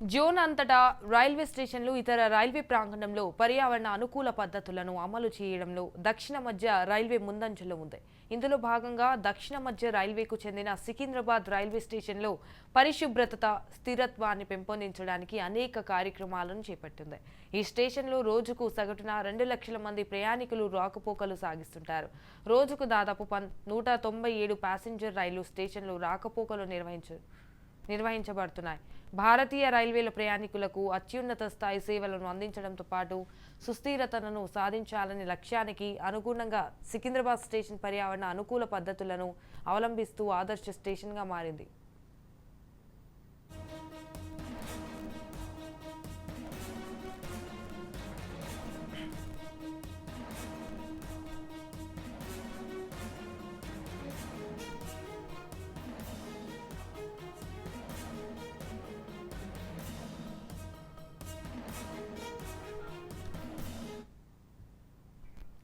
Zone అంతటా railway స్టేషన్లు ఇతర రైల్వే ప్రాంగణంలో పర్యావరణ అనుకూల పద్ధతులను అమలు చేయడంలో దక్షిణ మధ్య రైల్వే ముందంజలో ఉంది. ఇందులో భాగంగా దక్షిణ మధ్య రైల్వేకు చెందిన సికింద్రాబాద్ రైల్వే స్టేషన్లో పరిశుభ్రత స్థిరత్వాన్ని పెంపొందించడానికి అనేక కార్యక్రమాలను చేపట్టింది. ఈ స్టేషన్లో రోజుకు సగటున రెండు లక్షల మంది ప్రయాణికులు రాకపోకలు సాగిస్తుంటారు. రోజుకు దాదాపు పన్ నూట తొంభై ఏడు ప్యాసింజర్ రైలు స్టేషన్లో రాకపోకలు నిర్వహించారు నిర్వహించబడుతున్నాయి. భారతీయ రైల్వేల ప్రయాణికులకు అత్యున్నత స్థాయి సేవలను అందించడంతో పాటు సుస్థిరతను సాధించాలనే లక్ష్యానికి అనుగుణంగా సికింద్రాబాద్ స్టేషన్ పర్యావరణ అనుకూల పద్ధతులను అవలంబిస్తూ ఆదర్శ స్టేషన్గా మారింది.